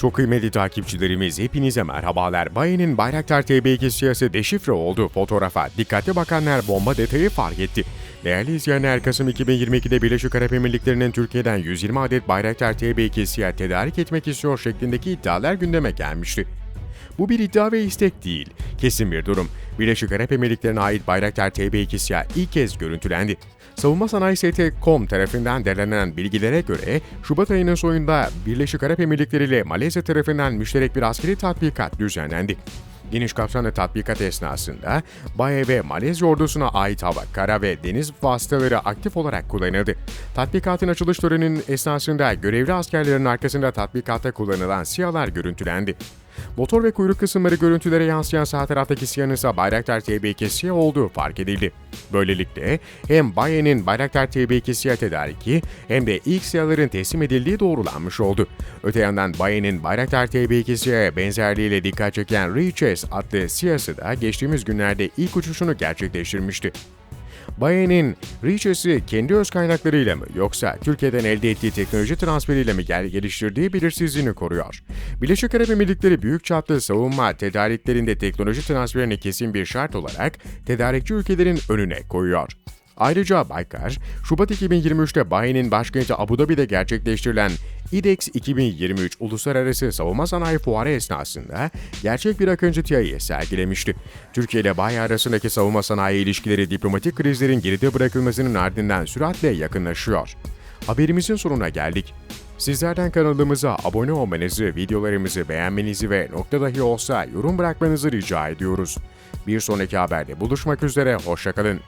Çok kıymetli takipçilerimiz hepinize merhabalar. Bayin'in Bayraktar TB2 siyasi deşifre olduğu fotoğrafa dikkatli bakanlar bomba detayı fark etti. Değerli izleyenler Kasım 2022'de Birleşik Arap Emirlikleri'nin Türkiye'den 120 adet Bayraktar TB2 siyah tedarik etmek istiyor şeklindeki iddialar gündeme gelmişti. Bu bir iddia ve istek değil. Kesin bir durum. Birleşik Arap Emirlikleri'ne ait Bayraktar TB2 siyah ilk kez görüntülendi. Savunma Sanayi ST.com tarafından derlenen bilgilere göre Şubat ayının sonunda Birleşik Arap Emirlikleri ile Malezya tarafından müşterek bir askeri tatbikat düzenlendi. Geniş kapsamlı tatbikat esnasında Baye ve Malezya ordusuna ait hava, kara ve deniz vasıtaları aktif olarak kullanıldı. Tatbikatın açılış töreninin esnasında görevli askerlerin arkasında tatbikatta kullanılan siyalar görüntülendi. Motor ve kuyruk kısımları görüntülere yansıyan sağ taraftaki siyanın ise Bayraktar TB2 siyah olduğu fark edildi. Böylelikle hem Baye'nin Bayraktar TB2 siyah tedariki hem de ilk siyaların teslim edildiği doğrulanmış oldu. Öte yandan Baye'nin Bayraktar TB2 siyah benzerliğiyle dikkat çeken Reaches adlı siyası da geçtiğimiz günlerde ilk uçuşunu gerçekleştirmişti. Baye'nin Reaches'i kendi öz kaynaklarıyla mı yoksa Türkiye'den elde ettiği teknoloji transferiyle mi gel geliştirdiği belirsizliğini koruyor. Birleşik Arap Emirlikleri büyük çaplı savunma tedariklerinde teknoloji transferini kesin bir şart olarak tedarikçi ülkelerin önüne koyuyor. Ayrıca Baykar, Şubat 2023'te Bayi'nin başkenti Abu Dhabi'de gerçekleştirilen IDEX 2023 Uluslararası Savunma Sanayi Fuarı esnasında gerçek bir Akıncı sergilemişti. Türkiye ile Bayi arasındaki savunma sanayi ilişkileri diplomatik krizlerin geride bırakılmasının ardından süratle yakınlaşıyor. Haberimizin sonuna geldik. Sizlerden kanalımıza abone olmanızı, videolarımızı beğenmenizi ve nokta dahi olsa yorum bırakmanızı rica ediyoruz. Bir sonraki haberde buluşmak üzere, hoşçakalın.